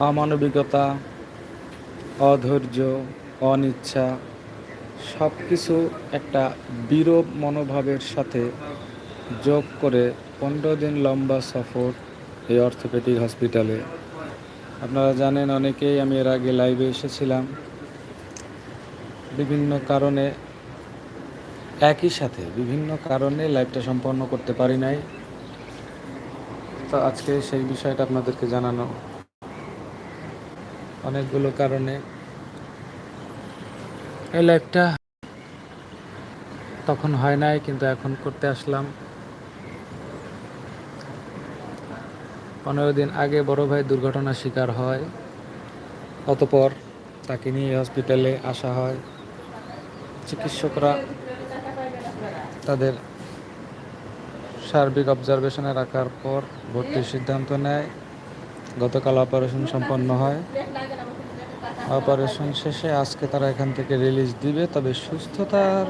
অমানবিকতা, অধৈর্য, অনিচ্ছা সব কিছু একটা বিরূপ মনোভাবের সাথে যোগ করে পনেরো দিন লম্বা সফর এই অর্থোপেডিক হসপিটালে। আপনারা জানেন, অনেকেই আমি এর আগে লাইভে এসেছিলাম। বিভিন্ন কারণে, একই সাথে বিভিন্ন কারণে লাইভটা সম্পন্ন করতে পারি নাই। তো আজকে সেই বিষয়টা আপনাদেরকে জানানো অনেকগুলো কারণে। এই লাইভটা তখন হয় নাই, কিন্তু এখন করতে আসলাম। পনেরো দিন আগে বড় ভাই দুর্ঘটনার শিকার হয়। অতপর তাকে নিয়ে হসপিটালে আসা হয়। চিকিৎসকরা তাদের সার্বিক অবজারভেশনে রাখার পর ভর্তির সিদ্ধান্ত নেয়। গতকাল অপারেশন সম্পন্ন হয়। অপারেশন শেষে আজকে তারা এখান থেকে রিলিজ দিবে, তবে সুস্থতার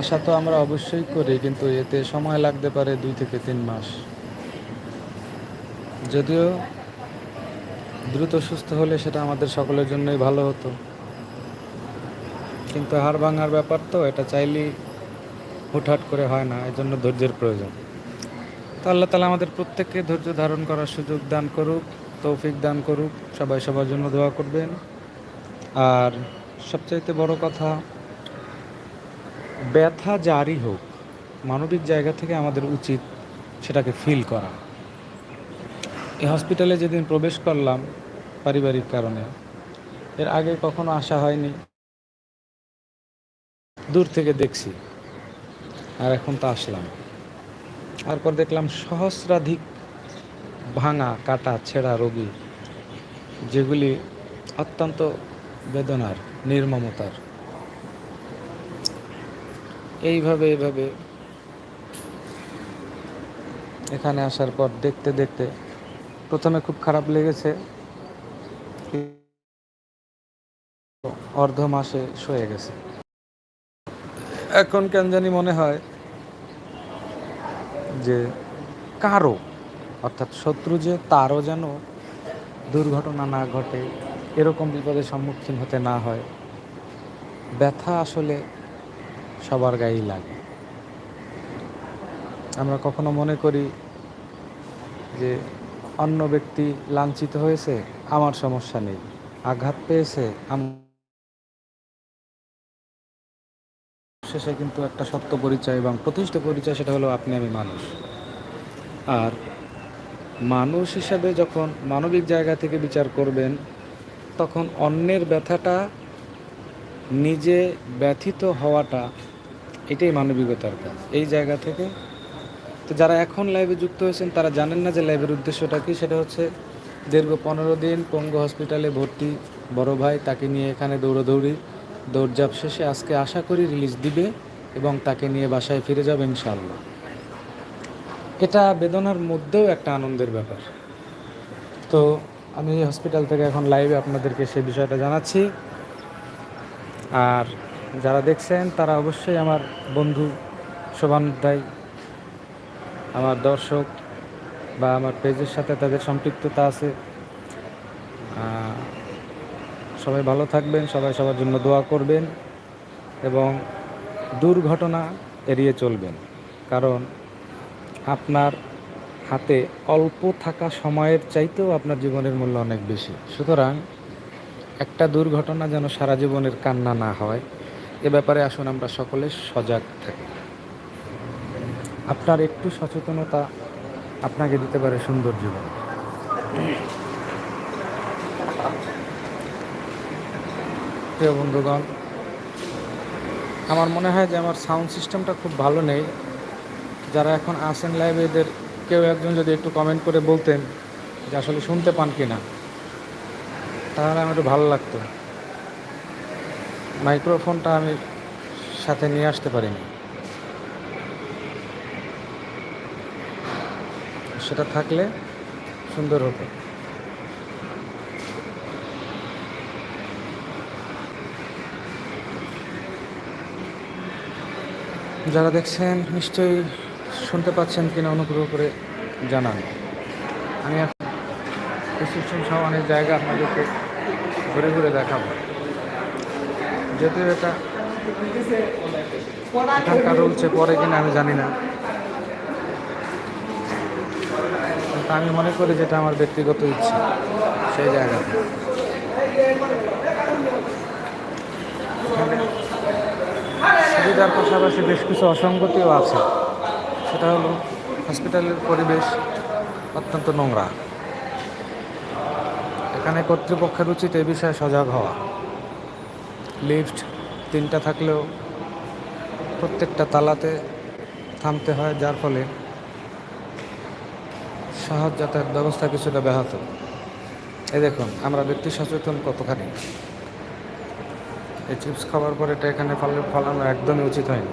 আশা তো আমরা অবশ্যই করি, কিন্তু এতে সময় লাগতে পারে দুই থেকে তিন মাস। যদিও দ্রুত সুস্থ হলে সেটা আমাদের সকলের জন্যই ভালো হতো। কিন্তু হাড় ভাঙার ব্যাপার তো, এটা চাইলেই হুটহাট করে হয় না, এজন্য ধৈর্যের প্রয়োজন। তো আল্লাহ তালা আমাদের প্রত্যেককে ধৈর্য ধারণ করার সুযোগ দান করুক, তৌফিক দান করুক, সবাই সবার জন্য দোয়া করবেন। আর সবচাইতে বড় কথা, ব্যথা জারি হোক, মানবিক জায়গা থেকে আমাদের উচিত সেটাকে ফিল করা। এই হসপিটালে যেদিন প্রবেশ করলাম পারিবারিক কারণে, এর আগে কখনো আসা হয়নি। দূর থেকে দেখছি, আর এখন তো আসলাম। তারপর দেখলাম সহস্রাধিক ভাঙা, কাটা, ছেঁড়া রোগী, যেগুলি অত্যন্ত বেদনার, নির্মমতার। এইভাবে এইভাবে এখানে আসার পর দেখতে দেখতে প্রথমে খুব খারাপ লেগেছে। অর্ধ মাসে সয়ে গেছে। এখন কেন জানি মনে হয় যে কারও, অর্থাৎ শত্রু যে, তারও যেন দুর্ঘটনা না ঘটে, এরকম বিপদের সম্মুখীন হতে না হয়। ব্যথা আসলে সবার গায়েই লাগে। আমরা কখনো মনে করি যে, অন্য ব্যক্তি লাঞ্ছিত হয়েছে, আমার সমস্যা নেই। আঘাত পেয়েছে আমার শেষে কিন্তু একটা সত্য পরিচয় এবং প্রতিষ্ঠিত পরিচয়, সেটা হলো আপনি আমি মানুষ। আর মানুষ হিসাবে যখন মানবিক জায়গা থেকে বিচার করবেন, তখন অন্যের ব্যথাটা নিজে ব্যথিত হওয়াটা, এটাই মানবিকতার কাজ। এই জায়গা থেকে তো যারা এখন লাইভে যুক্ত হয়েছেন, তারা জানেন না যে লাইভের উদ্দেশ্যটা কি। সেটা হচ্ছে দীর্ঘ পনেরো দিন পঙ্গু হসপিটালে ভর্তি বড় ভাই, তাকে নিয়ে এখানে দৌড়াদৌড়ি। দৌড়ঝাঁপ শেষে আজকে আশা করি রিলিজ দিবে এবং তাকে নিয়ে বাসায় ফিরে যাবে ইনশাল্লাহ এটা বেদনার মধ্যেও একটা আনন্দের ব্যাপার। তো আমি হসপিটাল থেকে এখন লাইভে আপনাদেরকে সেই বিষয়টা জানাচ্ছি। আর যারা দেখছেন, তারা অবশ্যই আমার বন্ধু শোভানুদ্দায় আমার দর্শক বা আমার পেজের সাথে তাদের সম্পৃক্ততা আছে। সবাই ভালো থাকবেন, সবাই সবার জন্য দোয়া করবেন এবং দুর্ঘটনা এড়িয়ে চলবেন। কারণ আপনার হাতে অল্প থাকা সময়ের চাইতেও আপনার জীবনের মূল্য অনেক বেশি। সুতরাং একটা দুর্ঘটনা যেন সারা জীবনের কান্না না হয়, এ ব্যাপারে আসুন আমরা সকলে সজাগ থাকি। আপনার একটু সচেতনতা আপনাকে দিতে পারে সুন্দর জীবন। প্রিয় বন্ধুগণ, আমার মনে হয় যে আমার সাউন্ড সিস্টেমটা খুব ভালো নেই। যারা এখন আসেন লাইভে, এদের কেউ একজন যদি একটু কমেন্ট করে বলতেন যে আসলে শুনতে পান কি না তাহলে আমার একটু ভালো লাগতো। মাইক্রোফোনটা আমি সাথে নিয়ে আসতে পারিনি। সেটা থাকলে সুন্দর হতো। যারা দেখছেন, নিশ্চয়ই শুনতে পাচ্ছেন কিনা, অনুগ্রহ করে জানান। আমি এখন সহ অনেক জায়গা আপনাদেরকে ঘুরে ঘুরে দেখাবো। যদিও এটা এখানকার রুলসে পরে কিনা, আমি জানি না। আমি মনে করি যেটা আমার ব্যক্তিগত ইচ্ছা, সেই জায়গাতে। সুবিধার পাশাপাশি বেশ কিছু অসঙ্গতিও আছে। সেটা হলো হসপিটালের পরিবেশ অত্যন্ত নোংরা। এখানে কর্তৃপক্ষের উচিত এ বিষয়ে সজাগ হওয়া। লিফট তিনটা থাকলেও প্রত্যেকটা তালাতে থামতে হয়, যার ফলে সহজ যাতায়াত ব্যবস্থা কিছুটা ব্যাহত। এই দেখুন, আমরা ব্যক্তি সচেতন কতখানি? এই চিপস খাওয়ার পর এটা এখানে ফলে ফলানো একদমই উচিত হয়নি।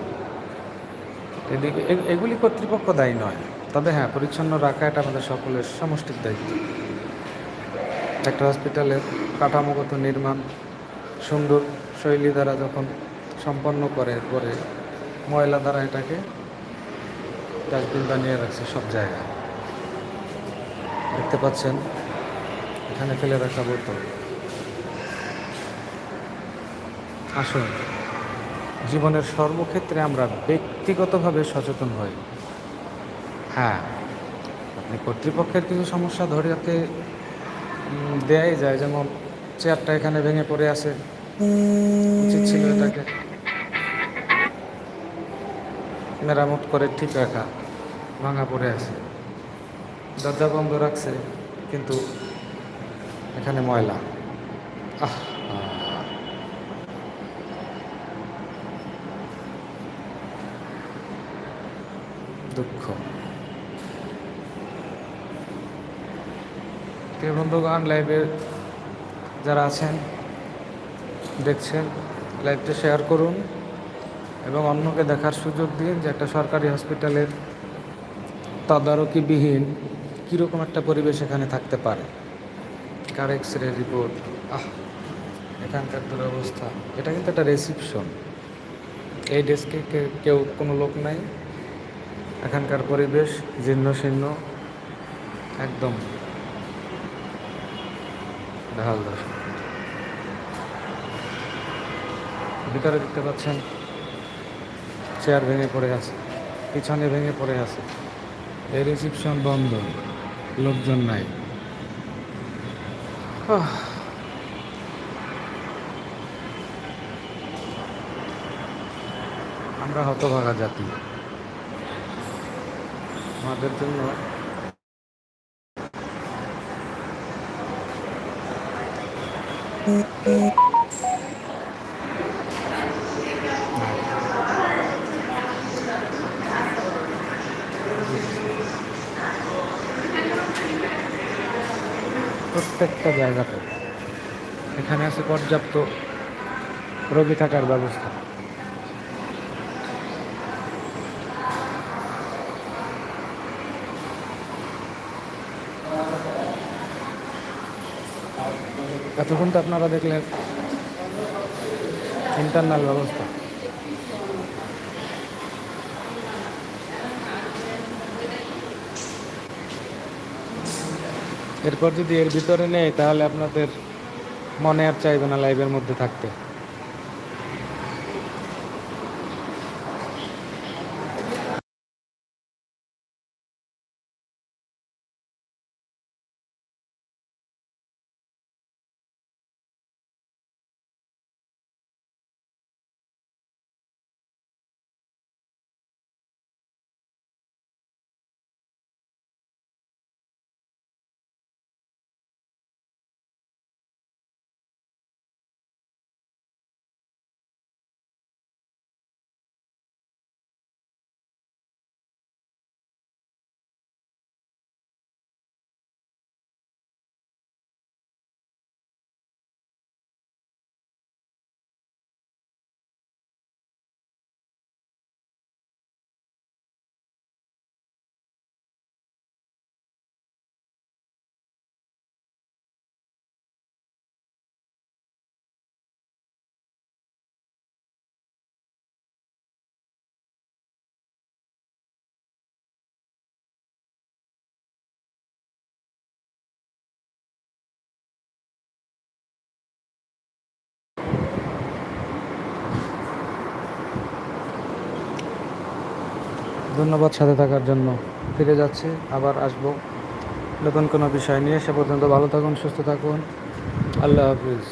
এদিকে এগুলি কর্তৃপক্ষ দায়ী নয়। তবে হ্যাঁ পরিচ্ছন্ন রাখা এটা আমাদের সকলের সমষ্টির দায়িত্ব। একটা হসপিটালের কাঠামোগত নির্মাণ সুন্দর শৈলী দ্বারা যখন সম্পন্ন করে পরে ময়লা দ্বারা এটাকে ডাস্টবিন বানিয়ে রাখছে সব জায়গায়। দেখতে পাচ্ছেন, এখানে ফেলে রাখা বোতল। আসুন জীবনের সর্বক্ষেত্রে আমরা ব্যক্তিগতভাবে সচেতন হই। হ্যাঁ আপনি কর্তৃপক্ষের কিছু সমস্যা ধরিয়াতে উম, দেয়াই যায়। যেমন চেয়ারটা এখানে ভেঙে পড়ে আছে। উচিত ছিল এটাকে মেরামত করে ঠিক রাখা। ভাঙা পড়ে আছে। দরজা বন্ধ রাখছে কিন্তু এখানে ময়লা। আহ। দুঃখ। প্রিয় বন্ধুগণ লাইভে যারা আছেন, দেখছেন লাইভটা শেয়ার করুন এবং অন্যকে দেখার সুযোগ দিন যে একটা সরকারি হসপিটালের তদারকিবিহীন কীরকম একটা পরিবেশ এখানে থাকতে পারে। কার এক্স রে রিপোর্ট আহ, এখানকার দুরবস্থা। এটা কিন্তু একটা রিসিপশন এই ডেস্কে কেউ কোনো লোক নাই। এখানকার পরিবেশ জীর্ণ শীর্ণ, একদম দশা। ভিতরে দেখতে পাচ্ছেন, চেয়ার ভেঙে পড়ে আছে, পিছনে ভেঙে পড়ে আছে। এই রিসিপশন বন্ধ, লোকজন নাই। আমরা হতভাগা জাতি। আমাদের জন্য। প্রত্যেকটা জায়গাতে। এখানে আছে পর্যাপ্ত রোগী থাকার ব্যবস্থা। এতক্ষণ তো আপনারা দেখলেন ইন্টারনাল ব্যবস্থা। এরপর যদি এর ভিতরে নেই, তাহলে আপনাদের মনে আর চাইবে না লাইভের মধ্যে থাকতে। ধন্যবাদ সাথে থাকার জন্য। ফিরে যাচ্ছি, আবার আসব। নতুন কোনো বিষয় নিয়ে সে পর্যন্ত ভালো থাকুন, সুস্থ থাকুন। আল্লাহ হাফিজ।